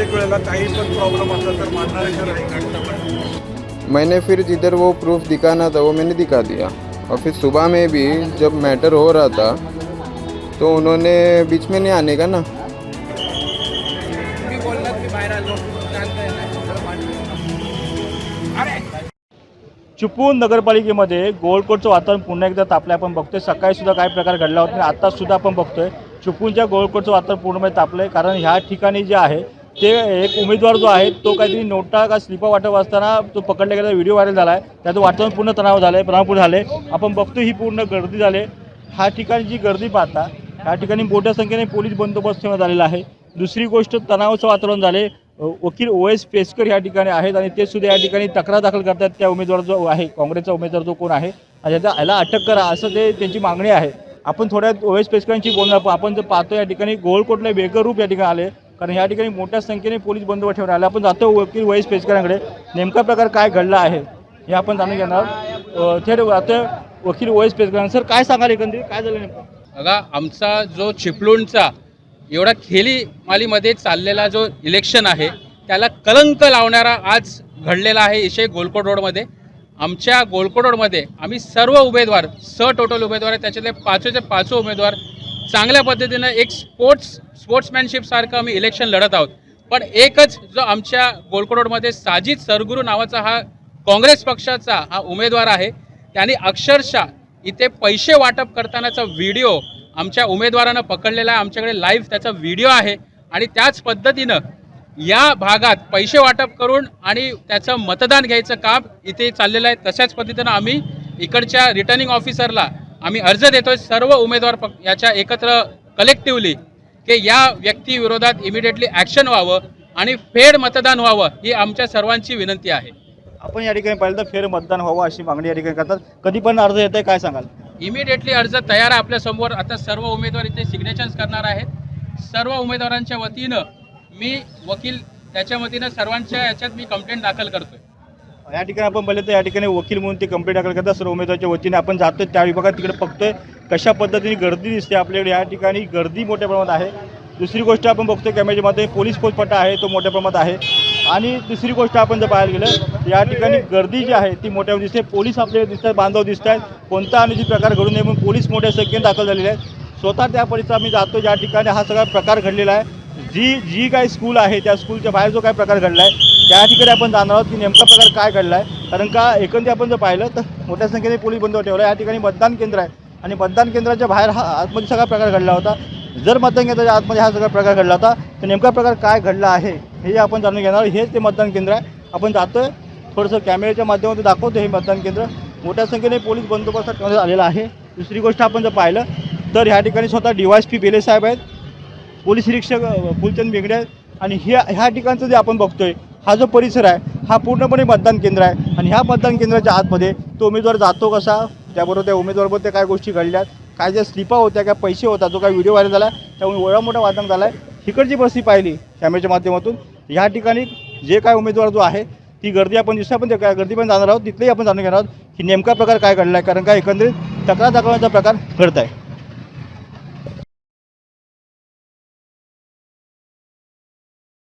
प्रत्येक वेळेला काही पण प्रॉब्लेम असला तर आहे मैंने फिर जिधर वो प्रूफ दिखाना था वो मैंने दिखा दिया। और फिर सुबह में भी जब मैटर हो रहा था तो उन्होंने बीच में नहीं आने का ना? चिपळूण नगरपालिकेमध्ये गोळकोटचं वातावरण पुन्हा एकदा तापलं आपण बघतोय सकाळी सुद्धा काय प्रकार घडला होता आणि आता सुद्धा आपण बघतोय चिपळूणच्या गोळकोटचं वातावरण पूर्णपणे तापलं आहे कारण ह्या ठिकाणी जे आहे ते एक उमेदवार जो आहे तो काहीतरी नोटा का स्लिपा वाटप असताना तो पकडला गेला व्हिडिओ व्हायरल झाला आहे त्याचं वातावरण पूर्ण तणाव झालं आहे तणावपूर्ण झाले आपण बघतो ही पूर्ण गर्दी झाले. ह्या ठिकाणी जी गर्दी पाहता ह्या ठिकाणी मोठ्या संख्येने पोलीस बंदोबस्त ठेवण्यात आलेला आहे. दुसरी गोष्ट तणावाचं वातावरण झाले वकील ओ एस पेसकर या ठिकाणी आहेत आणि ते सुद्धा या ठिकाणी तक्रार दाखल करतात. त्या उमेदवार जो आहे काँग्रेसचा उमेदवार जो कोण आहे आणि त्याला याला अटक करा असं ते त्यांची मागणी आहे. आपण थोड्या ओ एस पेसकरांची बोलणार आपण जर पाहतो या ठिकाणी गोळकोटला वेगळं रूप या ठिकाणी आले. कारण या ठिकाणी मोठ्या संख्येने पोलीस बंदोबस्त ठेवण्यात आला. आपण जातो वकील वैस पेचकरांकडे. नेमका प्रकार काय घडला आहे हे आपण जाणून घेणार थेट आता वकील ओ एस सर काय सांगाल एकंदरीत? काय झालं नेमकं? बघा आमचा जो चिपळूणचा एवढा खेली मालीमध्ये चाललेला जो इलेक्शन आहे त्याला कलंक लावणारा आज घडलेला आहे विषय गोलकोट रोडमध्ये. आमच्या गोलकोट रोडमध्ये आम्ही सर्व उमेदवार स टोटल उमेदवार आहे त्याच्यातले पाचोचे पाचो उमेदवार चांगल्या पद्धतीनं एक स्पोर्ट्स स्पोर्ट्समॅनशिपसारखं आम्ही इलेक्शन लढत आहोत. पण एकच जो आमच्या गोलकोट रोडमध्ये साजिद सरगुरू नावाचा हा काँग्रेस पक्षाचा हा उमेदवार आहे त्यांनी अक्षरशः इथे पैसे वाटप करतानाचा व्हिडिओ आमच्या उमेदवारानं पकडलेला आहे. आमच्याकडे लाईव्ह त्याचा व्हिडिओ आहे. आणि त्याच पद्धतीनं या भागात पैसे वाटप करून आणि त्याचं मतदान घ्यायचं काम इथे चाललेलं आहे. तशाच पद्धतीनं आम्ही इकडच्या रिटर्निंग ऑफिसरला आम्ही अर्ज देतोय सर्व उमेदवार पक याच्या एकत्र कलेक्टिव्हली की या व्यक्तीविरोधात इमिडिएटली ॲक्शन व्हावं आणि फेर मतदान व्हावं ही आमच्या सर्वांची विनंती आहे. आपण या ठिकाणी पाहिलं तर फेर मतदान व्हावं अशी मागणी या ठिकाणी करतात. कधी पण अर्ज येत आहे काय सांगाल? इमिडिएटली अर्ज तयार आहे आपल्यासमोर आता सर्व उमेदवार इथे सिग्नेचर्स करणार आहेत. सर्व उमेदवारांच्या वतीनं मी वकील त्याच्या वतीनं सर्वांच्या याच्यात मी कंप्लेंट दाखल करतोय. या ठिकाणी आपण पाहिलं तर या ठिकाणी वकील म्हणून ते कंप्लेंट दाखल करतात. सर्व उमेदवाराच्या वतीने आपण जातो त्या विभागात तिकडे बघतोय कशा पद्धतीने गर्दी दिसते आपल्याकडे. या ठिकाणी गर्दी मोठ्या प्रमाणात आहे. दुसरी गोष्ट आपण बघतोय कॅमेऱ्याच्या मध्ये पोलीस फौजफाटा आहे तो मोठ्या प्रमाणात आहे. आणि दुसरी गोष्ट आपण जर पाहायला गेलं या ठिकाणी गर्दी जी आहे ती मोठ्या दिसते. पोलीस आपल्याला दिसतात बांधव दिसत आहेत कोणता अनुचित प्रकार घडू नये म्हणून पोलीस मोठ्या संख्येने दाखल झालेले आहेत. स्वतः त्या परिसरात आम्ही जातो ज्या ठिकाणी हा सगळा प्रकार घडलेला आहे. जी जी काही स्कूल आहे त्या स्कूलच्या बाहेर जो काय प्रकार घडला आहे त्या ठिकाणी आपण जाणार आहोत की नेमका प्रकार काय घडला आहे कारण का एकंदरीत आपण जर पाहिलं तर मोठ्या संख्येने पोलीस बंद ठेवला या ठिकाणी मतदान केंद्र आहे. आणि मतदान केंद्राच्या बाहेर हा आतमध्ये सगळा प्रकार घडला होता. जर मतदान केंद्राच्या आतमध्ये हा सगळा प्रकार घडला होता तर नेमका प्रकार काय घडला आहे हे आपण जाणून घेणार हेच ते मतदान केंद्र आहे. आपण जातोय. थोडंसं कॅमेऱ्याच्या माध्यमातून दाखवतो हे मतदान केंद्र. मोठ्या संख्येने पोलीस बंदोबस्त ठेवण्यात आलेला आहे. दुसरी गोष्ट आपण जर पाहिलं तर ह्या ठिकाणी स्वतः D Y S P Bele Saheb आहेत. पोलीस निरीक्षक फुलचंद बेगडे आहेत आणि ह्या ह्या ठिकाणचं जे आपण बघतोय हा जो परिसर आहे हा पूर्णपणे मतदान केंद्र आहे. आणि ह्या मतदान केंद्राच्या आतमध्ये तो उमेदवार जातो कसा? त्याबरोबर त्या उमेदवाराबरोबर त्या काय गोष्टी घडल्यात? काय ज्या स्लिपा होत्या काय पैसे होता जो काय व्हिडिओ व्हायरल झाला त्यामुळे एवढा मोठा वादन झाला आहे इकडची परिस्थिती पाहिली कॅमेऱ्याच्या माध्यमातून. ह्या ठिकाणी जे काय उमेदवार जो आहे ती गर्दी आपण दिसतो आपण त्या काय गर्दी पण जाणार आहोत तिथलेही आपण जाणून घेणार आहोत की नेमका प्रकार काय घडला आहे कारण काय एकंदरीत तक्रार दाखवण्याचा प्रकार घडत आहे.